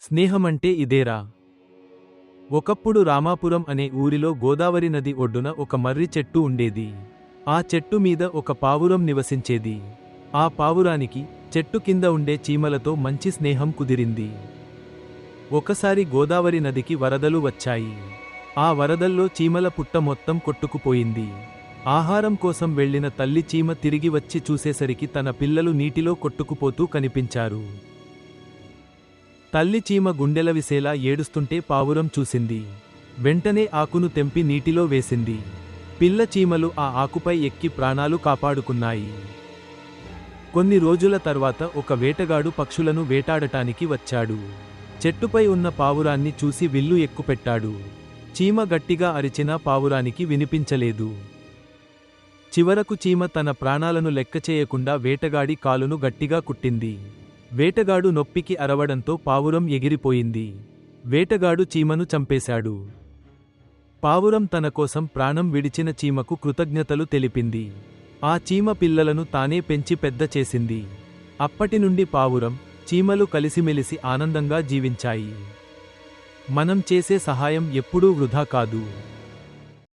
స్నేహమంటే ఇదేరా. ఒకప్పుడు రామాపురం అనే ఊరిలో గోదావరి నది ఒడ్డున ఒక మర్రి చెట్టు ఉండేది. ఆ చెట్టు మీద ఒక పావురం నివసించేది. ఆ పావురానికి చెట్టు కింద ఉండే చీమలతో మంచి స్నేహం కుదిరింది. ఒకసారి గోదావరి నదికి వరదలు వచ్చాయి. ఆ వరదల్లో చీమల పుట్ట మొత్తం కొట్టుకుపోయింది. ఆహారం కోసం వెళ్ళిన తల్లి చీమ తిరిగి వచ్చి చూసేసరికి తన పిల్లలు నీటిలో కొట్టుకుపోతూ కనిపించారు. తల్లి చీమ గుండెల విసేలా ఏడుస్తుంటే పావురం చూసింది. వెంటనే ఆకును తెంపి నీటిలో వేసింది. పిల్ల చీమలు ఆ ఆకుపై ఎక్కి ప్రాణాలు కాపాడుకున్నాయి. కొన్ని రోజుల తర్వాత ఒక వేటగాడు పక్షులను వేటాడటానికి వచ్చాడు. చెట్టుపై ఉన్న పావురాన్ని చూసి విల్లు ఎక్కుపెట్టాడు. చీమ గట్టిగా అరిచినా పావురానికి వినిపించలేదు. చివరకు చీమ తన ప్రాణాలను లెక్క చేయకుండా వేటగాడి కాలును గట్టిగా కుట్టింది. వేటగాడు నొప్పికి అరవడంతో పావురం ఎగిరిపోయింది. వేటగాడు చీమను చంపేశాడు. పావురం తన కోసం ప్రాణం విడిచిన చీమకు కృతజ్ఞతలు తెలిపింది. ఆ చీమ పిల్లలను తానే పెంచి పెద్ద చేసింది. అప్పటి నుండి పావురం చీమలు కలిసిమెలిసి ఆనందంగా జీవించాయి. మనం చేసే సహాయం ఎప్పుడూ వృధా కాదు.